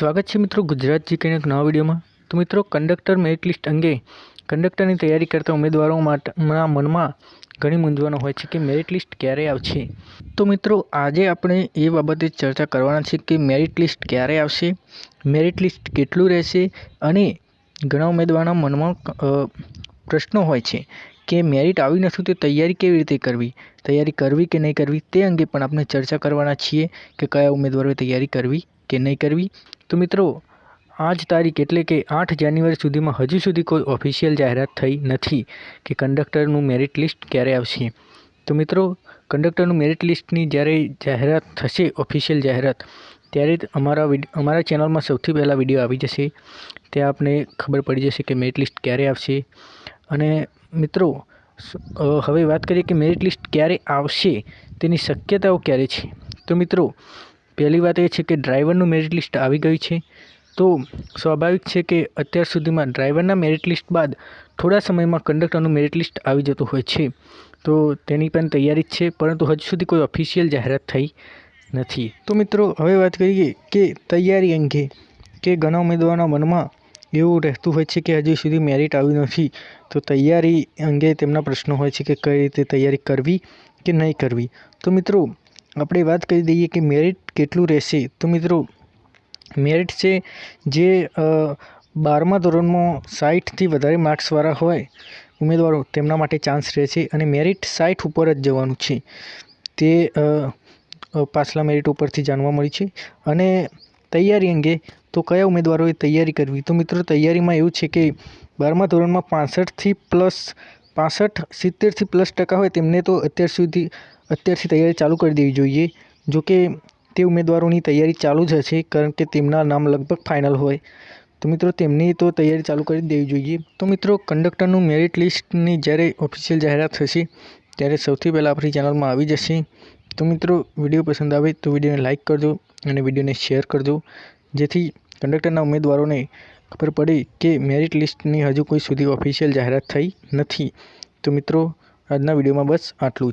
સ્વાગત છે મિત્રો ગુજરાત જીકેના એક નવા વિડીયોમાં. તો મિત્રો, કંડક્ટર મેરિટ લિસ્ટ અંગે કંડક્ટરની તૈયારી કરતા ઉમેદવારો માટેના મનમાં ઘણી મૂંઝવણો હોય છે કે મેરિટ લિસ્ટ ક્યારે આવશે? તો મિત્રો, આજે આપણે એ બાબતે ચર્ચા કરવાના છે કે મેરિટ લિસ્ટ ક્યારે આવશે, મેરિટ લિસ્ટ કેટલું રહેશે અને ઘણા ઉમેદવારના મનમાં પ્રશ્નો હોય છે કે મેરિટ આવી નથી તો તૈયારી કેવી રીતે કરવી? તૈયારી કરવી કે નહીં કરવી તે અંગે પણ આપણે ચર્ચા કરવાના છીએ કે કયા ઉમેદવારોએ તૈયારી કરવી કે નહીં કરવી? તો મિત્રો, આજ તારીખ એટલે કે આઠ જાન્યુઆરી સુધીમાં હજુ સુધી કોઈ ઓફિશિયલ જાહેરાત થઈ નથી કે કંડક્ટરનું મેરિટ લિસ્ટ ક્યારે આવશે. તો મિત્રો, કંડક્ટરનું મેરિટ લિસ્ટની જ્યારે જાહેરાત થશે, ઓફિશિયલ જાહેરાત, ત્યારે જ અમારા અમારા ચેનલમાં સૌથી પહેલાં વીડિયો આવી જશે. ત્યાં આપને ખબર પડી જશે કે મેરિટ લિસ્ટ ક્યારે આવશે. અને મિત્રો હવે વાત કરીએ કે મેરિટ લિસ્ટ ક્યારે આવશે, તેની શક્યતાઓ ક્યારે છે? તો મિત્રો પહેલી વાત એ છે કે ડ્રાઈવરનું મેરિટ લિસ્ટ આવી ગયું છે. તો સ્વાભાવિક છે કે અત્યાર સુધીમાં ડ્રાઈવરના મેરિટ લિસ્ટ બાદ થોડા સમયમાં કંડક્ટરનું મેરિટ લિસ્ટ આવી જતું હોય છે. તો તેની પણ તૈયારી જ છે, પરંતુ હજુ સુધી કોઈ ઓફિશિયલ જાહેરાત થઈ નથી. તો મિત્રો, હવે વાત કરીએ કે તૈયારી અંગે કે ઘણા ઉમેદવારોના મનમાં એવું રહેતું હોય છે કે હજુ સુધી મેરિટ આવ્યું નથી. તો તૈયારી અંગે તેમના પ્રશ્નો હોય છે કે કઈ રીતે તૈયારી કરવી કે નહીં કરવી. તો મિત્રો આપણે વાત કરી દઈએ કે મેરિટ કેટલું રહેશે. તો મિત્રો મેરિટ છે જે બારમા ધોરણમાં સાઠથી વધારે માર્ક્સવાળા હોય, ઉમેદવારો તેમના માટે ચાન્સ રહે છે અને મેરિટ સાઠ ઉપર જ જવાનું છે. તે પાછલા મેરિટ ઉપરથી જાણવા મળી છે. અને તૈયારી અંગે તો કયા ઉમેદવારોએ તૈયારી કરવી? તો મિત્રો, તૈયારીમાં એવું છે કે બારમા ધોરણમાં પાસઠથી પ્લસ પાસઠ સિત્તેરથી પ્લસ ટકા હોય તેમને તો અત્યાર સુધી અત્યારથી તૈયારી ચાલુ કરી દેવી જોઈએ. જો કે તે ઉમેદવારોની તૈયારી ચાલુ જ હશે, કારણ કે તેમના નામ લગભગ ફાઇનલ હોય. તો મિત્રો, તેમની તો તૈયારી ચાલુ કરી દેવી જોઈએ. તો મિત્રો, કંડક્ટરનું મેરિટ લિસ્ટની જ્યારે ઓફિશિયલ જાહેરાત થશે, ત્યારે સૌથી પહેલાં આપણી ચેનલમાં આવી જશે. તો મિત્રો, વીડિયો પસંદ આવે તો વિડીયોને લાઇક કરજો અને વિડીયોને શેર કરજો. જેથી કંડક્ટરના ઉમેદવારોને ખબર પડે કે મેરિટ લિસ્ટની હજુ કોઈ સુધી ઓફિશિયલ જાહેરાત થઈ નથી. તો મિત્રો, આજના વિડીયોમાં બસ આટલું